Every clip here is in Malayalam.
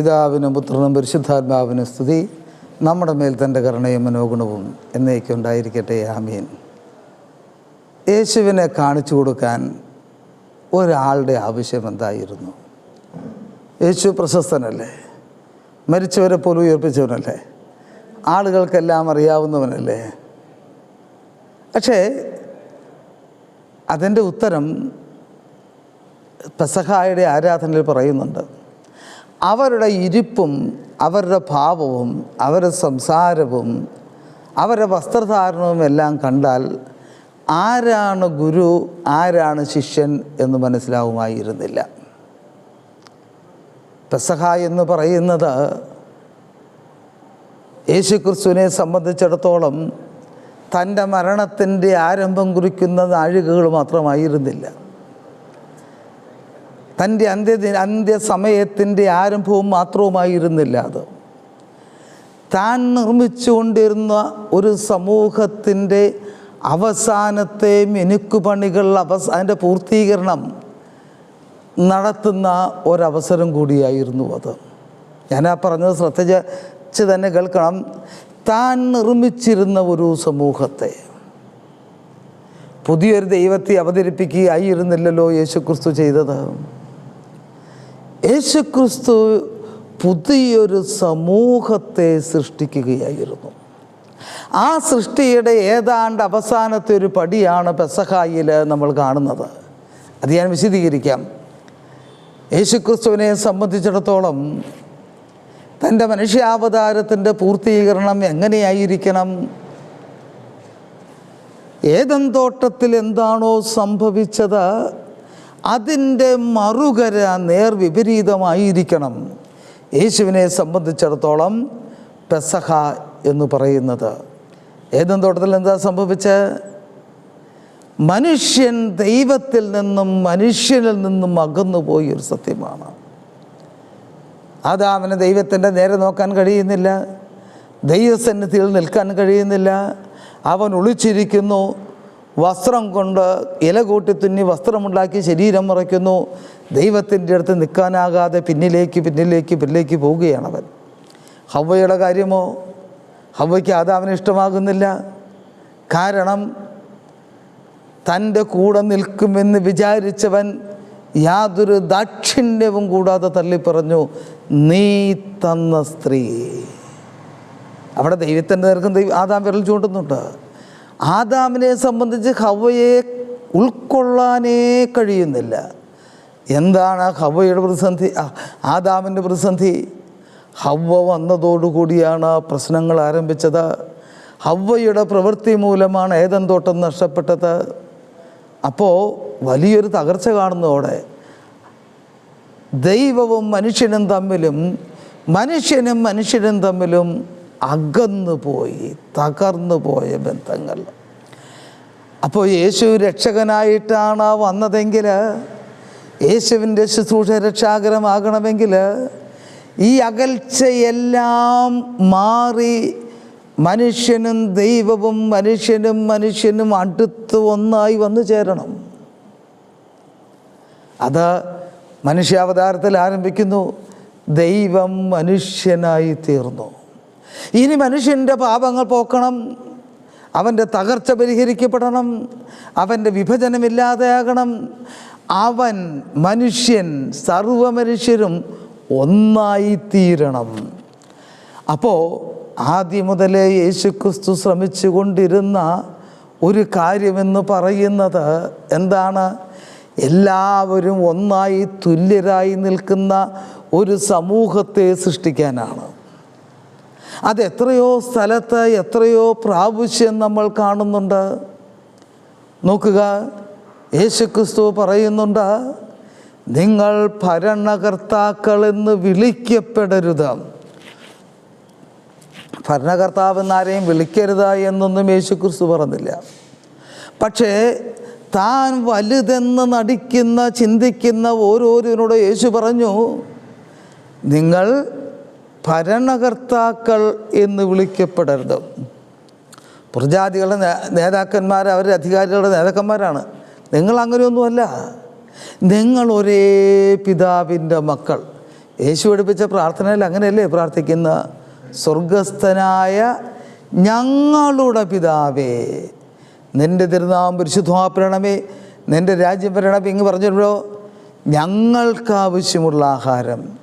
പിതാവിനും പുത്രനും പരിശുദ്ധാത്മാവിനും സ്തുതി. നമ്മുടെ മേൽ തന്റെ കരുണയും മനോഗുണവും എന്നേക്കും ഉണ്ടായിരിക്കട്ടെ. ആമീൻ. യേശുവിനെ കാണിച്ചു കൊടുക്കാൻ ഒരാളുടെ ആവശ്യം എന്തായിരുന്നു? യേശു പ്രശസ്തനല്ലേ? മരിച്ചവരെ പോലും ഉയർപ്പിച്ചവനല്ലേ? ആളുകൾക്കെല്ലാം അറിയാവുന്നവനല്ലേ? പക്ഷേ അതിന്റെ ഉത്തരം പെസഹായുടെ ആരാധനയിൽ പറയുന്നുണ്ട്. അവരുടെ ഇരിപ്പും അവരുടെ ഭാവവും അവരുടെ സംസാരവും അവരുടെ വസ്ത്രധാരണവും എല്ലാം കണ്ടാൽ ആരാണ് ഗുരു ആരാണ് ശിഷ്യൻ എന്ന് മനസ്സിലാവുമായിരുന്നില്ല. പെസഹ എന്ന് പറയുന്നത് യേശുക്രിസ്തുവിനെ സംബന്ധിച്ചിടത്തോളം തന്റെ മരണത്തിന്റെ ആരംഭം കുറിക്കുന്ന നാഴികകൾ മാത്രമായിരുന്നില്ല. തന്റെ അന്ത്യ അന്ത്യസമയത്തിന്റെ ആരംഭവും മാത്രവുമായിരുന്നില്ല അത്. താൻ നിർമ്മിച്ചുകൊണ്ടിരുന്ന ഒരു സമൂഹത്തിന്റെ അവസാനത്തെ മിനുക്കുപണികൾ അവസ അതിന്റെ പൂർത്തീകരണം നടത്തുന്ന ഒരവസരം കൂടിയായിരുന്നു അത്. ഞാൻ ആ പറഞ്ഞത് ശ്രദ്ധിച്ച് തന്നെ കേൾക്കണം. താൻ നിർമ്മിച്ചിരുന്ന ഒരു സമൂഹത്തെ പുതിയൊരു ദൈവത്തെ അവതരിപ്പിക്കുകയായിരുന്നില്ലല്ലോ യേശുക്രിസ്തു ചെയ്തത്. യേശുക്രിസ്തു പുതിയൊരു സമൂഹത്തെ സൃഷ്ടിക്കുകയായിരുന്നു. ആ സൃഷ്ടിയുടെ ഏതാണ്ട് അവസാനത്തെ ഒരു പടിയാണ് പെസഹായിൽ നമ്മൾ കാണുന്നത്. അത് ഞാൻ വിശദീകരിക്കാം. യേശുക്രിസ്തുവിനെ സംബന്ധിച്ചിടത്തോളം തന്റെ മനുഷ്യാവതാരത്തിന്റെ പൂർത്തീകരണം എങ്ങനെയായിരിക്കണം? ഏതൻ തോട്ടത്തിൽ എന്താണോ സംഭവിച്ചത്? അതിന്റെ മറുകര നേർ വിപരീതമായിരിക്കണം. യേശുവിനെ സംബന്ധിച്ചിടത്തോളം പെസഹ എന്ന് പറയുന്നത്. ഏതും തോട്ടത്തിൽ എന്താ സംഭവിച്ചത് മനുഷ്യൻ ദൈവത്തിൽ നിന്നും മനുഷ്യനിൽ നിന്നും അകന്നു പോയൊരു സത്യമാണ്. ആദാമിന് ദൈവത്തിന്റെ നേരെ നോക്കാൻ കഴിയുന്നില്ല. ദൈവസന്നിധിയിൽ നിൽക്കാൻ കഴിയുന്നില്ല. അവൻ ഒളിച്ചിരിക്കുന്നു. വസ്ത്രം കൊണ്ട് ഇല കൂട്ടി തുന്നി വസ്ത്രമുണ്ടാക്കി ശരീരം മറയ്ക്കുന്നു. ദൈവത്തിന്റെ അടുത്ത് നിൽക്കാനാകാതെ പിന്നിലേക്ക് പിന്നിലേക്ക് പിന്നിലേക്ക് പോവുകയാണ് അവൻ ഹവ്വയുടെ കാര്യമോ? ഹവ്വയ്ക്ക് ആദാവിനെ ഇഷ്ടമാകുന്നില്ല. കാരണം തന്റെ കൂടെ നിൽക്കുമെന്ന് വിചാരിച്ചവൻ യാതൊരു ദാക്ഷിണ്യവും കൂടാതെ തള്ളിപ്പറഞ്ഞു നീ തന്ന സ്ത്രീ. അവിടെ ദൈവത്തിന്റെ നേർക്കും ദൈവം ആദാം വിരൽ ചൂണ്ടുന്നുണ്ട്. ആദാമിനെ സംബന്ധിച്ച് ഹവയെ ഉൾക്കൊള്ളാനേ കഴിയുന്നില്ല. എന്താണ് ഹവയുടെ പ്രതിസന്ധി? ആദാമിന്റെ പ്രതിസന്ധി. ഹവ്വ വന്നതോടുകൂടിയാണ് പ്രശ്നങ്ങൾ ആരംഭിച്ചത്. ഹവ്വയുടെ പ്രവൃത്തി മൂലമാണ് ഏതൻ തോട്ടം നഷ്ടപ്പെട്ടത്. അപ്പോൾ വലിയൊരു തകർച്ച കാണുന്നതോടെ ദൈവവും മനുഷ്യനും തമ്മിലും മനുഷ്യനും മനുഷ്യനും തമ്മിലും അകന്നു പോയി തകർന്നു പോയ ബന്ധങ്ങൾ. അപ്പോൾ യേശു രക്ഷകനായിട്ടാണ് വന്നതെങ്കിൽ യേശുവിന്റെ ശുശ്രൂഷ രക്ഷാകരമാകണമെങ്കിൽ ഈ അകൽച്ചയെല്ലാം മാറി മനുഷ്യനും ദൈവവും മനുഷ്യനും മനുഷ്യനും അടുത്ത് ഒന്നായി വന്നു ചേരണം. അത് മനുഷ്യാവതാരത്തിൽ ആരംഭിക്കുന്നു ദൈവം മനുഷ്യനായി തീർന്നു. ഇനി മനുഷ്യന്റെ പാപങ്ങൾ പോക്കണം. അവന്റെ തകർച്ച പരിഹരിക്കപ്പെടണം. അവന്റെ വിഭജനമില്ലാതെയാകണം. അവൻ മനുഷ്യൻ സർവ മനുഷ്യരും ഒന്നായിത്തീരണം. അപ്പോൾ ആദ്യം മുതലേ യേശുക്രിസ്തു ശ്രമിച്ചു കൊണ്ടിരുന്ന ഒരു കാര്യമെന്ന് പറയുന്നത് എന്താണ്? എല്ലാവരും ഒന്നായി തുല്യരായി നിൽക്കുന്ന ഒരു സമൂഹത്തെ സൃഷ്ടിക്കാനാണ്. അത് എത്രയോ സ്ഥലത്ത് എത്രയോ പ്രാവശ്യം നമ്മൾ കാണുന്നുണ്ട്. നോക്കുക യേശുക്രിസ്തു പറയുന്നുണ്ട് നിങ്ങൾ ഭരണകർത്താക്കൾ എന്ന് വിളിക്കപ്പെടരുത്. ഭരണകർത്താവ് എന്നാരെയും വിളിക്കരുത് എന്നൊന്നും യേശുക്രിസ്തു പറഞ്ഞില്ല. പക്ഷേ താൻ വലുതെന്ന് നടിക്കുന്ന ചിന്തിക്കുന്ന ഓരോരുവരോട് യേശു പറഞ്ഞു നിങ്ങൾ ഭരണകർത്താക്കൾ എന്ന് വിളിക്കപ്പെടരുത്. പ്രജാതികളുടെ നേതാക്കന്മാർ അവരുടെ അധികാരികളുടെ നേതാക്കന്മാരാണ്. നിങ്ങൾ അങ്ങനെയൊന്നുമല്ല. നിങ്ങൾ ഒരേ പിതാവിന്റെ മക്കൾ. യേശു പഠിപ്പിച്ച പ്രാർത്ഥനയിൽ അങ്ങനെയല്ലേ പ്രാർത്ഥിക്കുന്ന? സ്വർഗസ്ഥനായ ഞങ്ങളുടെ പിതാവേ നിന്റെ തിരുനാമം പരിശുദ്ധാപരണമേ നിന്റെ രാജ്യം വരണമേ ഇങ്ങ് പറഞ്ഞിട്ടുണ്ടോ ഞങ്ങൾക്ക് ആവശ്യമുള്ള ആഹാരം.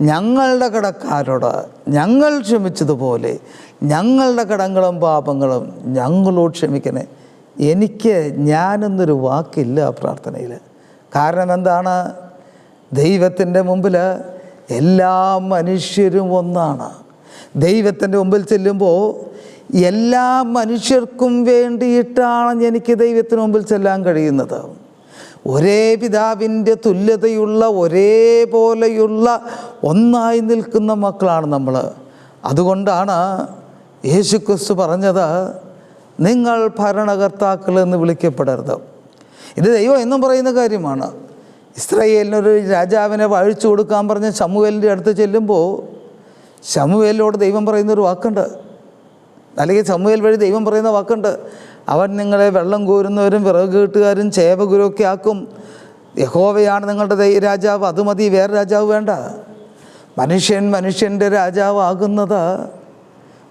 ഞങ്ങളുടെ കടക്കാരോട് ഞങ്ങൾ ക്ഷമിച്ചതുപോലെ ഞങ്ങളുടെ കടങ്ങളും പാപങ്ങളും ഞങ്ങളോട് ക്ഷമിക്കണേ. എനിക്ക് ഞാനെന്നൊരു വാക്കില്ല പ്രാർത്ഥനയിൽ. കാരണം എന്താണ്? ദൈവത്തിന്റെ മുമ്പിൽ എല്ലാ മനുഷ്യരും ഒന്നാണ്. ദൈവത്തിന്റെ മുമ്പിൽ ചെല്ലുമ്പോൾ എല്ലാ മനുഷ്യർക്കും വേണ്ടിയിട്ടാണ് എനിക്ക് ദൈവത്തിന് മുമ്പിൽ ചെല്ലാൻ കഴിയുന്നത്. ഒരേ പിതാവിന്റെ തുല്യതയുള്ള ഒരേപോലെയുള്ള ഒന്നായി നിൽക്കുന്ന മക്കളാണ് നമ്മൾ. അതുകൊണ്ടാണ് യേശുക്രിസ്തു പറഞ്ഞത് നിങ്ങൾ ഭരണകർത്താക്കൾ എന്ന് വിളിക്കപ്പെടരുത്. ഇത് ദൈവം എന്നും പറയുന്ന കാര്യമാണ്. ഇസ്രായേലിനൊരു രാജാവിനെ വഴിച്ചു കൊടുക്കാൻ പറഞ്ഞ ശമുവേലിന്റെ അടുത്ത് ചെല്ലുമ്പോൾ ശമുവേലിനോട് ദൈവം പറയുന്നൊരു വാക്കുണ്ട്. അല്ലെങ്കിൽ ശമുവേൽ വഴി ദൈവം പറയുന്ന വാക്കുണ്ട്. അവൻ നിങ്ങളെ വെള്ളം കോരുന്നവരും വിറക് കെട്ടുകാരും ചേവകുരൊക്കെ ആക്കും. യഹോവയാണ് നിങ്ങളുടെ രാജാവ്. അത് മതി വേറെ രാജാവ് വേണ്ട. മനുഷ്യൻ മനുഷ്യന്റെ രാജാവാകുന്നത്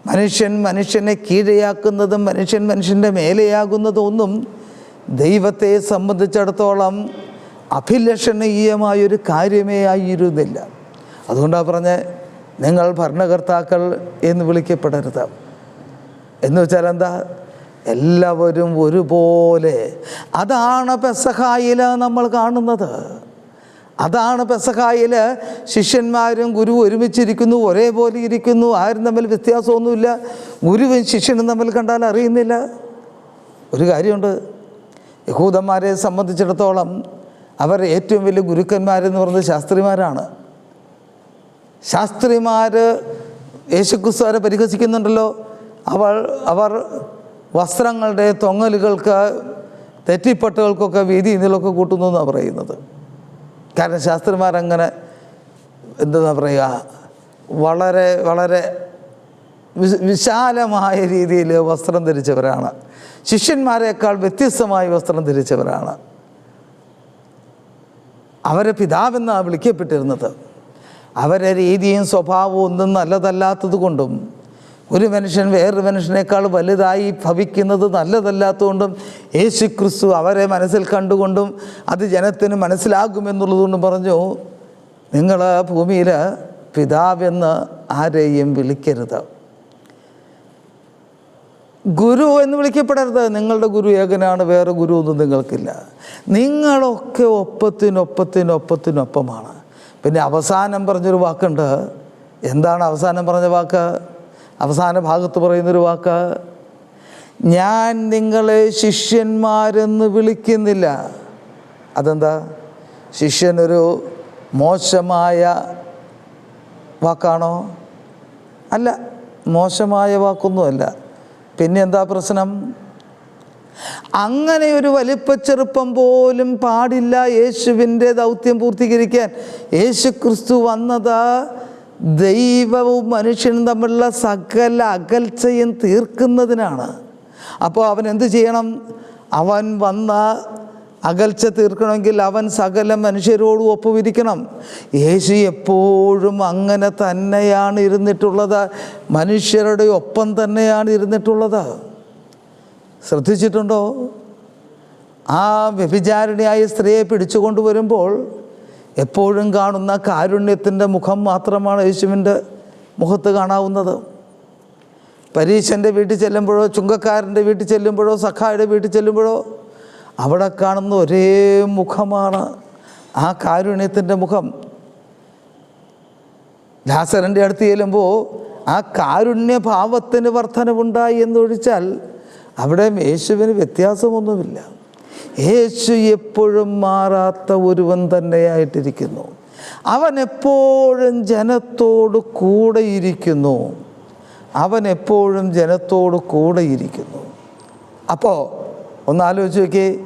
മനുഷ്യൻ മനുഷ്യനെ കീഴയാക്കുന്നതും മനുഷ്യൻ മനുഷ്യന്റെ മേലെയാകുന്നതും ഒന്നും ദൈവത്തെ സംബന്ധിച്ചിടത്തോളം അഭിലഷണീയമായൊരു കാര്യമേ ആയിരുന്നില്ല. അതുകൊണ്ടാണ് പറഞ്ഞ് നിങ്ങൾ ഭരണകർത്താക്കൾ എന്ന് വിളിക്കപ്പെടരുത്. എന്ന് വെച്ചാൽ എന്താ എല്ലാവരും ഒരുപോലെ. അതാണ് പെസഹായിൽ നമ്മൾ കാണുന്നത്. അതാണ് പെസഹായിൽ ശിഷ്യന്മാരും ഗുരു ഒരുമിച്ചിരിക്കുന്നു ഒരേപോലെ ഇരിക്കുന്നു ആരും തമ്മിൽ വ്യത്യാസമൊന്നുമില്ല. ഗുരുവും ശിഷ്യനും തമ്മിൽ കണ്ടാൽ അറിയുന്നില്ല. ഒരു കാര്യമുണ്ട് യഹൂദന്മാരെ സംബന്ധിച്ചിടത്തോളം അവർ ഏറ്റവും വലിയ ഗുരുക്കന്മാരെന്ന് പറയുന്നത് ശാസ്ത്രിമാരാണ്. ശാസ്ത്രിമാർ യേശുക്രിസ്തുവരെ പരിഹസിക്കുന്നുണ്ടല്ലോ. അവൾ അവർ വസ്ത്രങ്ങളുടെ തൊങ്ങലുകൾക്ക് തെറ്റിപ്പട്ടുകൾക്കൊക്കെ വീതി ഇതിലൊക്കെ കൂട്ടുന്നു എന്നാണ് പറയുന്നത്. കാരണം ശാസ്ത്രിമാരങ്ങനെ എന്താ പറയുക വളരെ വളരെ വിശാലമായ രീതിയിൽ വസ്ത്രം ധരിച്ചവരാണ്. ശിഷ്യന്മാരെക്കാൾ വ്യത്യസ്തമായി വസ്ത്രം ധരിച്ചവരാണ്. അവരെ പിതാവെന്നാണ് വിളിക്കപ്പെട്ടിരുന്നത്. അവരെ രീതിയും സ്വഭാവവും ഒന്നും നല്ലതല്ലാത്തത് കൊണ്ടും ഒരു മനുഷ്യൻ വേറൊരു മനുഷ്യനേക്കാൾ വലുതായി ഭവിക്കുന്നത് നല്ലതല്ലാത്തതുകൊണ്ടും യേശു ക്രിസ്തു അവരെ മനസ്സിൽ കണ്ടുകൊണ്ടും അത് ജനത്തിന് മനസ്സിലാകുമെന്നുള്ളതുകൊണ്ടും പറഞ്ഞു നിങ്ങൾ ഭൂമിയിൽ പിതാവെന്ന് ആരെയും വിളിക്കരുത്. ഗുരു എന്ന് വിളിക്കപ്പെടരുത്. നിങ്ങളുടെ ഗുരു ഏകനാണ് വേറെ ഗുരു ഒന്നും നിങ്ങൾക്കില്ല. നിങ്ങളൊക്കെ ഒപ്പത്തിനൊപ്പത്തിനൊപ്പത്തിനൊപ്പമാണ്. പിന്നെ അവസാനം പറഞ്ഞൊരു വാക്കുണ്ട്. എന്താണ് അവസാനം പറഞ്ഞ വാക്ക്? അവസാന ഭാഗത്ത് പറയുന്നൊരു വാക്ക് ഞാൻ നിങ്ങളെ ശിഷ്യന്മാരെന്ന് വിളിക്കുന്നില്ല. അതെന്താ? ശിഷ്യനൊരു മോശമായ വാക്കാണോ? അല്ല മോശമായ വാക്കൊന്നുമല്ല. പിന്നെ എന്താ പ്രശ്നം? അങ്ങനെ ഒരു വലിപ്പച്ചെറുപ്പം പോലും പാടില്ല യേശുവിന്റെ ദൗത്യം പൂർത്തീകരിക്കാൻ. യേശു ക്രിസ്തു വന്നത് ദൈവവും മനുഷ്യനും തമ്മിലുള്ള സകല അകൽച്ചയും തീർക്കുന്നതിനാണ്. അപ്പോൾ അവൻ എന്ത് ചെയ്യണം? അവൻ വന്ന അകൽച്ച തീർക്കണമെങ്കിൽ അവൻ സകല മനുഷ്യരോടും ഒപ്പുവിരിക്കണം യേശു എപ്പോഴും അങ്ങനെ തന്നെയാണ് ഇരുന്നിട്ടുള്ളത്. മനുഷ്യരുടെ ഒപ്പം തന്നെയാണ് ഇരുന്നിട്ടുള്ളത്. ശ്രദ്ധിച്ചിട്ടുണ്ടോ? ആ വ്യഭിചാരിണിയായ സ്ത്രീയെ പിടിച്ചുകൊണ്ടുവരുമ്പോൾ വരുമ്പോൾ എപ്പോഴും കാണുന്ന കാരുണ്യത്തിന്റെ മുഖം മാത്രമാണ് യേശുവിന്റെ മുഖത്ത് കാണാവുന്നത്. പരീശന്റെ വീട്ടിൽ ചെല്ലുമ്പോഴോ ചുങ്കക്കാരന്റെ വീട്ടിൽ ചെല്ലുമ്പോഴോ സഖായുടെ വീട്ടിൽ ചെല്ലുമ്പോഴോ അവിടെ കാണുന്ന ഒരേ മുഖമാണ് ആ കാരുണ്യത്തിന്റെ മുഖം. ലാസറിന്റെ അടുത്ത് ചെല്ലുമ്പോൾ ആ കാരുണ്യഭാവത്തിന് വർധനവുണ്ടായി എന്നൊഴിച്ചാൽ അവിടെ യേശുവിന് വ്യത്യാസമൊന്നുമില്ല. യേശു എപ്പോഴും മാറാത്ത ഒരുവൻ തന്നെയായിട്ടിരിക്കുന്നു. അവൻ എപ്പോഴും ജനത്തോട് കൂടെ ഇരിക്കുന്നു. അവൻ എപ്പോഴും ജനത്തോട് കൂടെ ഇരിക്കുന്നു. അപ്പോൾ ഒന്ന് ആലോചിച്ച് നോക്കിയേ.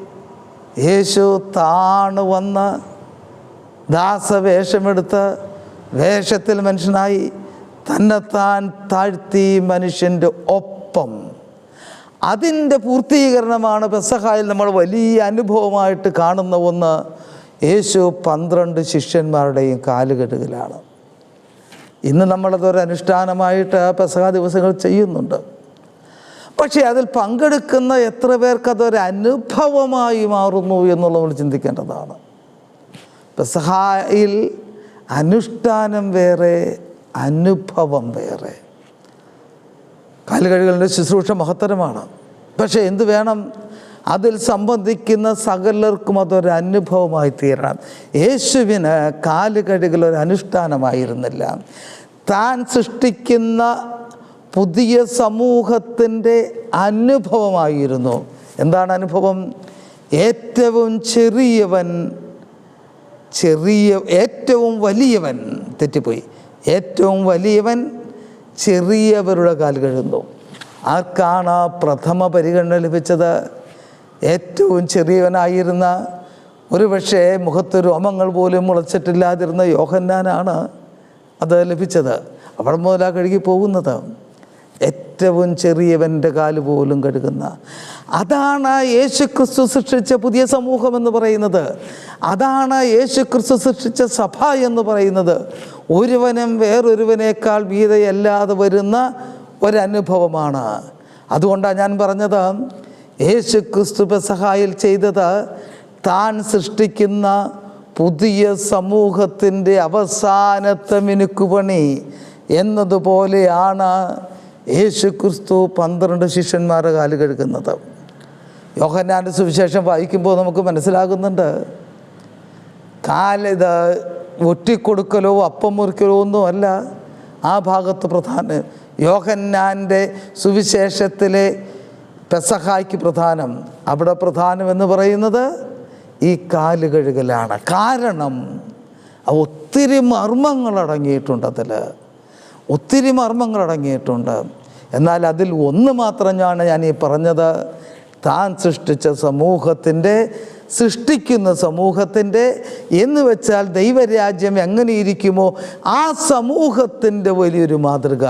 യേശു താണ് വന്ന് ദാസവേഷമെടുത്ത് വേഷത്തിൽ മനുഷ്യനായി. തന്നെത്താൻ താഴ്ത്തി മനുഷ്യന്റെ ഒപ്പം. അതിന്റെ പൂർത്തീകരണമാണ് പെസഹായിൽ നമ്മൾ വലിയ അനുഭവമായിട്ട് കാണുന്ന ഒന്ന് യേശു പന്ത്രണ്ട് ശിഷ്യന്മാരുടെയും കാലുകെട്ടുകളാണ്. ഇന്ന് നമ്മളതൊരു അനുഷ്ഠാനമായിട്ട് പെസഹ ദിവസങ്ങൾ ചെയ്യുന്നുണ്ട്. പക്ഷേ അതിൽ പങ്കെടുക്കുന്ന എത്ര പേർക്ക് അതൊരു അനുഭവമായി മാറുന്നു എന്നുള്ള നമ്മൾ ചിന്തിക്കേണ്ടതാണ്. പെസഹായിൽ അനുഷ്ഠാനം വേറെ അനുഭവം വേറെ. കാലുകഴുകളുടെ ശുശ്രൂഷ മഹത്തരമാണ്. പക്ഷേ എന്ത് വേണം? അതിൽ സംബന്ധിക്കുന്ന സകലർക്കും അതൊരു അനുഭവമായി തീരണം. യേശുവിന് കാലുകഴുകൽ ഒരു അനുഷ്ഠാനമായിരുന്നില്ല. താൻ സൃഷ്ടിക്കുന്ന പുതിയ സമൂഹത്തിന്റെ അനുഭവമായിരുന്നു. എന്താണ് അനുഭവം? ഏറ്റവും ചെറിയവൻ ചെറിയ ഏറ്റവും വലിയവൻ തെറ്റിപ്പോയി. ഏറ്റവും വലിയവൻ ചെറിയവരുടെ കാൽ കഴുകുന്നു. ആർക്കാണ് പ്രഥമ പരിഗണന ലഭിച്ചത്? ഏറ്റവും ചെറിയവനായിരുന്ന ഒരു പക്ഷേ മുഖത്ത് രോമങ്ങൾ പോലും മുളച്ചിട്ടില്ലാതിരുന്ന യോഹന്നാനാണ് അത് ലഭിച്ചത്. അവിടെ മുതലാ കഴുകി പോകുന്നത്. ഏറ്റവും ചെറിയവന്റെ കാൽ പോലും കഴുകുന്ന. അതാണ് യേശു ക്രിസ്തു സൃഷ്ടിച്ച പുതിയ സമൂഹം എന്ന് പറയുന്നത്. അതാണ് യേശു ക്രിസ്തു സൃഷ്ടിച്ച സഭ എന്ന് പറയുന്നത്. ഒരുവനും വേറൊരുവനേക്കാൾ വീതയല്ലാതെ വരുന്ന ഒരനുഭവമാണ്. അതുകൊണ്ടാണ് ഞാൻ പറഞ്ഞത് യേശു ക്രിസ്തു പെസഹായിൽ ചെയ്തത് താൻ സൃഷ്ടിക്കുന്ന പുതിയ സമൂഹത്തിന്റെ അവസാനത്തെ മിനുക്കുപണി എന്നതുപോലെയാണ് യേശു ക്രിസ്തു പന്ത്രണ്ട് ശിഷ്യന്മാരെ കാൽ കഴുകുന്നത്. യോഹന്നാന്റെ സുവിശേഷം വായിക്കുമ്പോൾ നമുക്ക് മനസ്സിലാകുന്നുണ്ട്. കാലിത് ഒറ്റിക്കൊടുക്കലോ അപ്പം മുറിക്കലോ ഒന്നും അല്ല ആ ഭാഗത്ത് പ്രധാനം യോഹന്നാന്റെ സുവിശേഷത്തിലെ പെസഹായ്ക്ക് പ്രധാനം. അവിടെ പ്രധാനം എന്ന് പറയുന്നത് ഈ കാൽ കഴുകലാണ്. കാരണം ഒത്തിരി മർമ്മങ്ങൾ അടങ്ങിയിട്ടുണ്ട് അതിൽ ഒത്തിരി മർമ്മങ്ങൾ അടങ്ങിയിട്ടുണ്ട് എന്നാൽ അതിൽ ഒന്ന് മാത്രം ഞാൻ ഞാൻ ഈ പറഞ്ഞത്. താൻ സൃഷ്ടിച്ച സമൂഹത്തിന്റെ സൃഷ്ടിക്കുന്ന സമൂഹത്തിന്റെ എന്ന് വെച്ചാൽ ദൈവരാജ്യം എങ്ങനെ ഇരിക്കുമോ ആ സമൂഹത്തിന്റെ വലിയൊരു മാതൃക.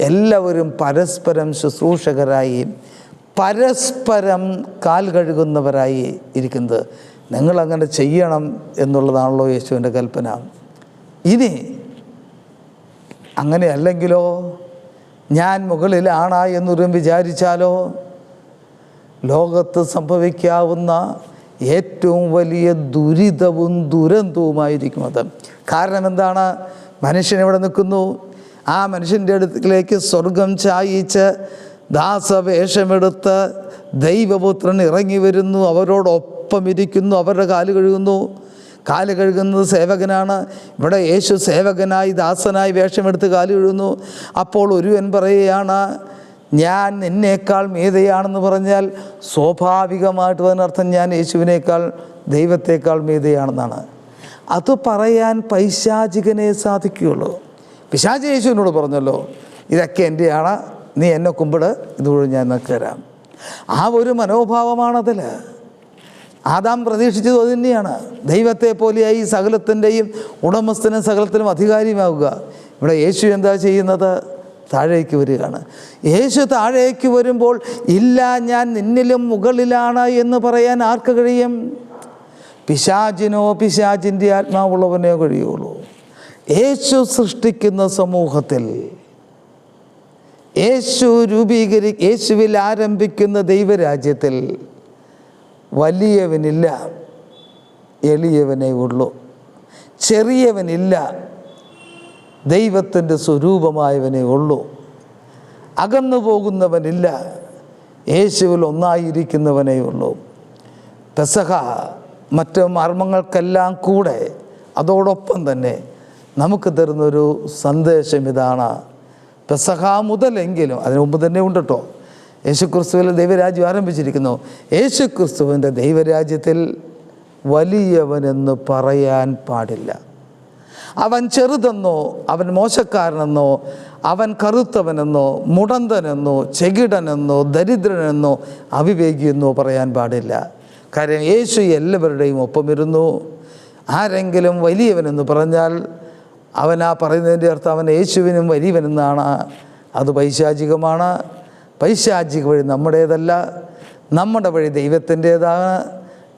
എല്ലാവരും പരസ്പരം ശുശ്രൂഷകരായി പരസ്പരം കാൽ കഴുകുന്നവരായി ഇരിക്കുന്നത്. നിങ്ങളങ്ങനെ ചെയ്യണം എന്നുള്ളതാണല്ലോ യേശുവിന്റെ കൽപ്പന. ഇനി അങ്ങനെ അല്ലെങ്കിലോ ഞാൻ മുകളിലാണ് എന്നൊരു വിചാരിച്ചാലോ? ലോകത്ത് സംഭവിക്കാവുന്ന ഏറ്റവും വലിയ ദുരിതവും ദുരന്തവുമായിരിക്കും അത്. കാരണം എന്താണ്? മനുഷ്യൻ ഇവിടെ നിൽക്കുന്നു? ആ മനുഷ്യന്റെ അടുത്തേക്ക് സ്വർഗം ചായിച്ച് ദാസവേഷമെടുത്ത് ദൈവപുത്രൻ ഇറങ്ങി വരുന്നു. അവരോടൊപ്പം ഇരിക്കുന്നു അവരുടെ കാൽ കഴുകുന്നു. കാൽ കഴുകുന്നത് സേവകനാണ്. ഇവിടെ യേശു സേവകനായി ദാസനായി വേഷമെടുത്ത് കാൽ കഴുകുന്നു. അപ്പോൾ ഒരുവൻ പറയുകയാണ് ഞാൻ നിന്നേക്കാൾ മീതയാണെന്ന് പറഞ്ഞാൽ സ്വാഭാവികമായിട്ട് അതിനർത്ഥം ഞാൻ യേശുവിനേക്കാൾ ദൈവത്തേക്കാൾ മീതയാണെന്നാണ്. അത് പറയാൻ പൈശാചികനെ സാധിക്കുകയുള്ളൂ. പിശാചി യേശുവിനോട് പറഞ്ഞല്ലോ ഇതൊക്കെ എന്റെയാണ് നീ എന്നെ കുമ്പിട് ഇതുകൊണ്ട് ഞാൻ നിനക്ക് തരാം. ആ ഒരു മനോഭാവമാണതിൽ ആദാം പ്രതീക്ഷിച്ചത് അതുതന്നെയാണ് ദൈവത്തെ പോലെയായി സകലത്തിന്റെയും ഉടമസ്ഥനും സകലത്തിനും അധികാരിയുമാവുക. ഇവിടെ യേശു എന്താ ചെയ്യുന്നത്? താഴേക്ക് വരികയാണ്. യേശു താഴേക്ക് വരുമ്പോൾ ഇല്ല ഞാൻ നിന്നിലും മുകളിലാണ് എന്ന് പറയാൻ ആർക്ക് കഴിയും? പിശാചിനോ പിശാചിന്റെ ആത്മാവുള്ളവനോ കഴിയുള്ളൂ. യേശു സൃഷ്ടിക്കുന്ന സമൂഹത്തിൽ യേശു രൂപീകരി യേശുവിൽ ആരംഭിക്കുന്ന ദൈവരാജ്യത്തിൽ വലിയവനില്ല. എളിയവനേ ഉള്ളൂ. ചെറിയവനില്ല. ദൈവത്തിന്റെ സ്വരൂപമായവനേ ഉള്ളൂ. അകന്നു പോകുന്നവനില്ല. യേശുവിൽ ഒന്നായിരിക്കുന്നവനേ ഉള്ളൂ. പെസഹ മറ്റു മർമ്മങ്ങൾക്കെല്ലാം കൂടെ അതോടൊപ്പം തന്നെ നമുക്ക് തരുന്നൊരു സന്ദേശം ഇതാണ്. പെസഹ മുതലെങ്കിലും അതിനു മുമ്പ് തന്നെ ഉണ്ട് കേട്ടോ യേശുക്രിസ്തുവിൽ ദൈവരാജ്യം ആരംഭിച്ചിരിക്കുന്നു. യേശുക്രിസ്തുവിന്റെ ദൈവരാജ്യത്തിൽ വലിയവനെന്ന് പറയാൻ പാടില്ല. അവൻ ചെറുതെന്നോ അവൻ മോശക്കാരനെന്നോ അവൻ കറുത്തവനെന്നോ മുടന്തനെന്നോ ചെകിടനെന്നോ ദരിദ്രനെന്നോ അവിവേകിയെന്നോ പറയാൻ പാടില്ല. കാര്യം യേശു എല്ലാവരുടെയും ഒപ്പമിരുന്നു. ആരെങ്കിലും വലിയവനെന്ന് പറഞ്ഞാൽ അവൻ ആ പറയുന്നതിന്റെ അർത്ഥം അവൻ യേശുവിനും വലിയവനെന്നാണ്. അത് പൈശാചികമാണ്. പൈശാചിക വഴി നമ്മുടേതല്ല നമ്മുടെ വഴി ദൈവത്തിന്റേതാണ്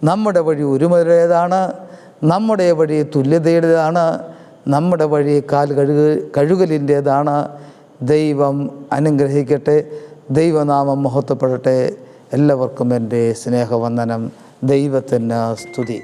നമ്മുടെ വഴി ഒരുമരുടേതാണ് നമ്മുടെ വഴി തുല്യതയുടേതാണ് നമ്മുടെ വഴി കാൽ കഴുക കഴുകലിന്റേതാണ്. ദൈവം അനുഗ്രഹിക്കട്ടെ ദൈവനാമം മഹത്വപ്പെടട്ടെ. എല്ലാവർക്കും എന്റെ സ്നേഹവന്ദനം. ദൈവത്തിന് സ്തുതി.